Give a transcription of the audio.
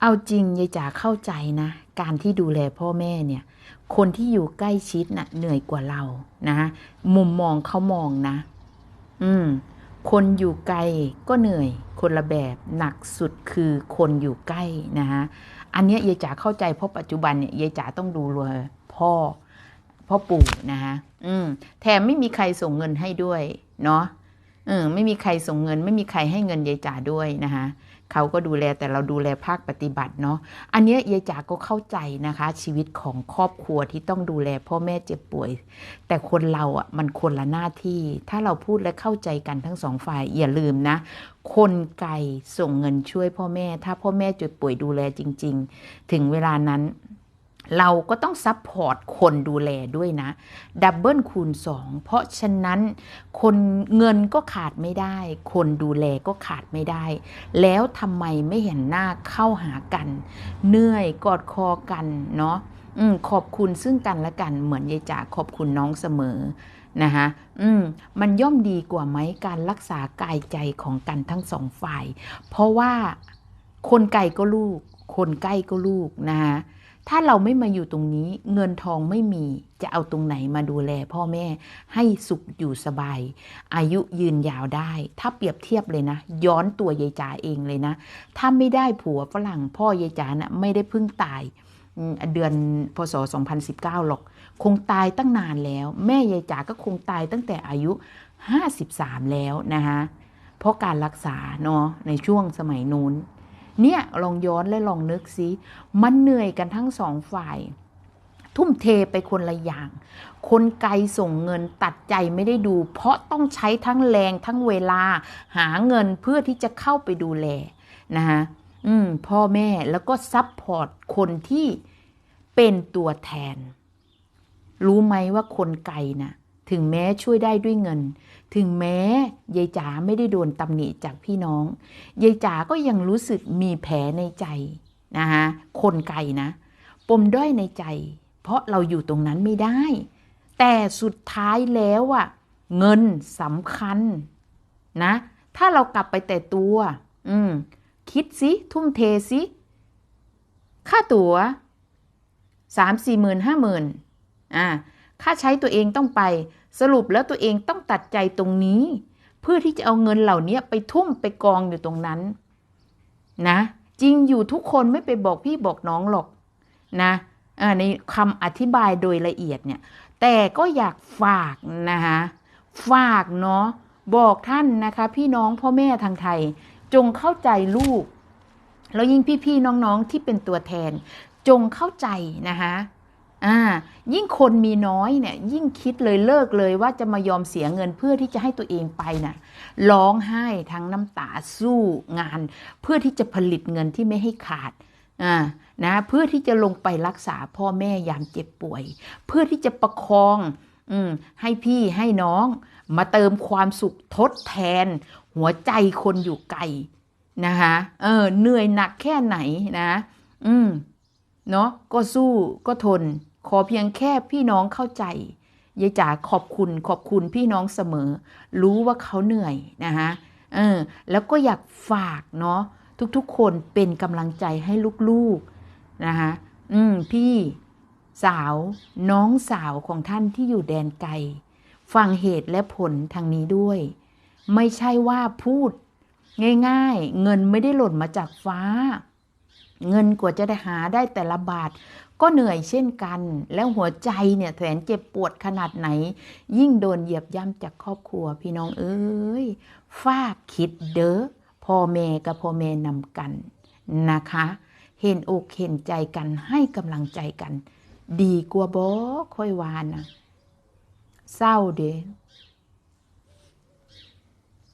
เอาจริงยายจ๋าเข้าใจนะ การที่ดูแลพ่อแม่เนี่ย คนที่อยู่ใกล้ชิดน่ะเหนื่อยกว่าเรานะมุมมองเขามองนะ อืม คนอยู่ไกลก็เหนื่อย คนละแบบหนักสุดคือคนอยู่ใกล้นะฮะอันเนี้ยยายจ๋าเข้าใจเพราะปัจจุบันเนี่ยยายจ๋าต้องดูแลพ่อพ่อปู่นะฮะอืม แถมไม่มีใครส่งเงินให้ด้วย เนาะเออไม่มีใครส่งเงิน ไม่มีใครให้เงินยายจ๋าด้วยนะคะ เขาก็ดูแลแต่เราดูแลภาคปฏิบัติเนาะอันเนี้ยยายจ๋าก็เข้าใจนะคะ ชีวิตของครอบครัวที่ต้องดูแลพ่อแม่เจ็บป่วย แต่คนเราอะมันคนละหน้าที่ ถ้าเราพูดและเข้าใจกันทั้งสองฝ่ายอย่าลืมนะ คนไกลส่งเงินช่วยพ่อแม่ ถ้าพ่อแม่เจ็บป่วยดูแลจริง ๆ ถึงเวลานั้น เราก็ต้องซัพพอร์ตคนดูแลด้วยนะ ดับเบิลคูณ 2 เพราะฉะนั้น คนเงินก็ขาดไม่ได้ คนดูแลก็ขาดไม่ได้ แล้วทำไมไม่เห็นหน้าเข้าหากัน เหนื่อยกอดคอกันเนาะอขอบคุณซึ่งกันและกันเหมือนยายจ๋าขอบคุณน้องเสมอนะคะอืมมันย่อมดีกว่าไหมการรักษากายใจของกันทั้งสองฝ่าย เพราะว่าคนไกลก็ลูก คนใกล้ก็ลูกนะคะ ถ้าเราไม่มาอยู่ตรงนี้ เงินทองไม่มีจะเอาตรงไหนมาดูแลพ่อแม่ให้สุขอยู่สบาย อายุยืนยาวได้ ถ้าเปรียบเทียบเลยนะ ย้อนตัวยายจ๋าเองเลยนะ ถ้าไม่ได้ผัวฝรั่งพ่อยายจ๋านะ่ะไม่ได้เพิ่งตายเดือนพศ 2019 หรอก คงตายตั้งนานแล้ว แม่ยายจ๋าก็คงตายตั้งแต่อายุ 53 แล้วนะคะเพราะการรักษาเนาะในช่วงสมัยนู้น เนี่ยลองย้อนและลองนึกซิมันเหนื่อยกันทั้งสองฝ่าย ทุ่มเทไปคนละอย่าง คนไกลส่งเงินตัดใจไม่ได้ดู เพราะต้องใช้ทั้งแรงทั้งเวลา หาเงินเพื่อที่จะเข้าไปดูแลนะคะอืมพ่อแม่แล้วก็ซัพพอร์ตคนที่เป็นตัวแทน รู้ไหมว่าคนไกลนะ่ะ ถึงแม้ช่วยได้ด้วยเงิน ถึงแม้ยายจ๋าไม่ได้โดนตำหนิจากพี่น้องยายจ๋าก็ยังรู้สึกมีแผลในใจนะคะคนไกลนะ ปมด้อยในใจ เพราะเราอยู่ตรงนั้นไม่ได้ แต่สุดท้ายแล้วอะเงินสำคัญนะ ถ้าเรากลับไปแต่ตัว อืม คิดสิทุ่มเทสิค่าตั๋วสามสี่หมื่นห้าหมื่นอ่า ค่าใช้ตัวเองต้องไป สรุปแล้วตัวเองต้องตัดใจตรงนี้ เพื่อที่จะเอาเงินเหล่านี้ไปทุ่มไปกองอยู่ตรงนั้น นะ จริงอยู่ทุกคนไม่ไปบอกพี่บอกน้องหรอกนะในคำอธิบายโดยละเอียดเนี่ย แต่ก็อยากฝากนะคะฝากเนาะบอกท่านนะคะ พี่น้องพ่อแม่ทางไทย จงเข้าใจลูก แล้วยิ่งพี่ๆน้องๆที่เป็นตัวแทน จงเข้าใจนะคะ อ่ายิ่งคนมีน้อยเนี่ยยิ่งคิดเลยเลิกเลยว่าจะมายอมเสียเงินเพื่อที่จะให้ตัวเองไปนะ่ะร้องไห้ทั้งน้ำตาสู้งาน เพื่อที่จะผลิตเงินที่ไม่ให้ขาดอ่านะเพื่อที่จะลงไปรักษาพ่อแม่ยามเจ็บป่วย เพื่อที่จะประคองอืมให้พี่ให้น้องมาเติมความสุขทดแทน หัวใจคนอยู่ไกลนะคะเออเหนื่อยหนักแค่ไหนนะ อืมเนาะก็สู้ก็ทน ขอเพียงแค่พี่น้องเข้าใจยายจ๋าขอบคุณขอบคุณพี่น้องเสมอ รู้ว่าเขาเหนื่อยนะคะเออแล้วก็อยากฝากเนาะทุกๆ คนเป็นกำลังใจให้ลูกๆนะคะอืมพี่สาวน้องสาวของท่านที่อยู่แดนไกล ฟังเหตุและผลทางนี้ด้วย ไม่ใช่ว่าพูด ง่าย ๆ เงินไม่ได้หล่นมาจากฟ้า เงินกว่าจะได้หาได้แต่ละบาท ก็เหนื่อยเช่นกัน แล้วหัวใจเนี่ยแสนเจ็บปวดขนาดไหน ยิ่งโดนเหยียบย่ำจากครอบครัวพี่น้องเอ้ยฝ้าคิดเด้อพ่อแม่กับพ่อแม่นำกันนะคะ เห็นอกเห็นใจกันให้กำลังใจกัน ดีกว่าบอค่อยวานนะเศร้าเด้